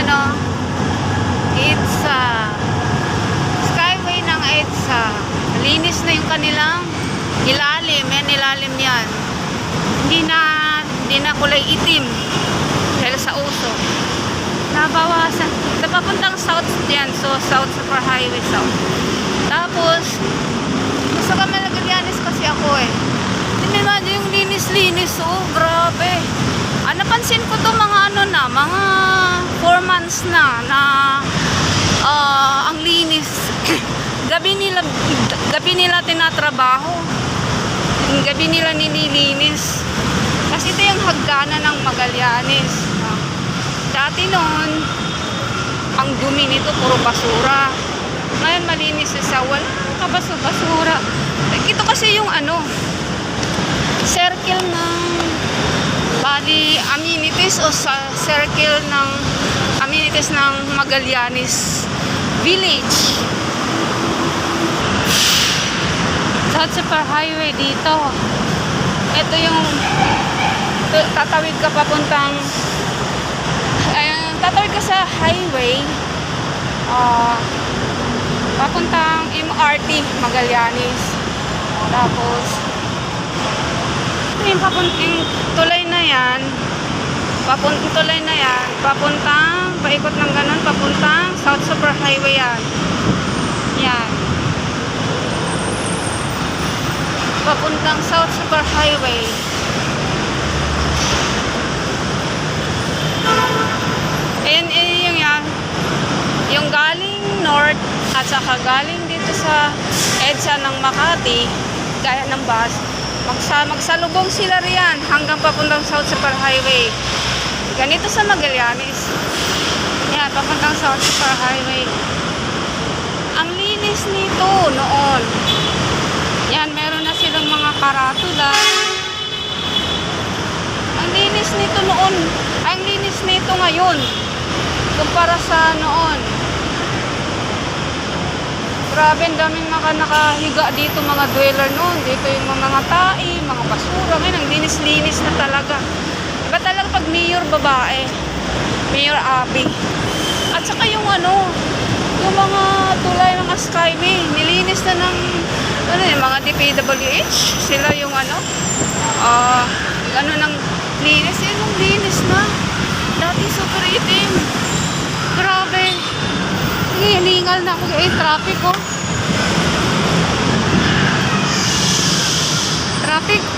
Ayan o. EDSA. Skyway ng EDSA. Linis na yung kanilang ilalim. Yan, ilalim yan. Hindi na, hindi na kulay itim. Dahil sa uso. Nabawasan. Napapuntang south yan. So, south super highway south. Tapos, gusto ka malagalianis kasi ako eh. Mo yung linis-linis oh. Grabe. Ah, napansin ko to mga ano na, mga 4 months na na ah, ang linis. gabi nila gabi nila tinatrabaho. Gabi nila nililinis. Kasi ito yung hagdanan ng Magallanes. Dati noon, ang dumi nito puro basura. Ngayon malinis siya. Wala kabaso-basura. Ito kasi yung ano, circle ng bali amenities o sa circle ng amenities ng Magallanes Village. South Super Highway dito. Ito yung tatawid ka papuntang ayun, tatawid ka sa highway ah papuntang MRT Magallanes. Tapos yung papuntang tulay na yan, papuntang tulay na yan, papuntang, paikot ng ganun, papuntang South Super Highway yan. Yan. Papuntang South Super Highway. Ayan, ayan yung yan. Yung galing north at saka galing dito sa EDSA ng Makati, gaya ng bus, magsa magsalubong sila riyan hanggang papuntang South Super Highway. Ganito sa Magallanes. Yan, papuntang South Super Highway. Ang linis nito noon. Yan, meron na silang mga karatula. Ang linis nito noon. Ang linis nito ngayon. Kumpara sa noon. Grabe, ang daming mga nakahiga dito mga dweller noon. Dito yung mga tai, mga basura. Ngayon, ang linis-linis na talaga. Mayor babae. Mayor Abby. At saka yung ano, yung mga tulay ng Skyway, nilinis na ng ano yung mga DPWH. Sila yung ano, ah, ano ng linis. Yun yung linis na. Dati super itim. Grabe. Hiningal na ako. Eh, traffic oh. Traffic.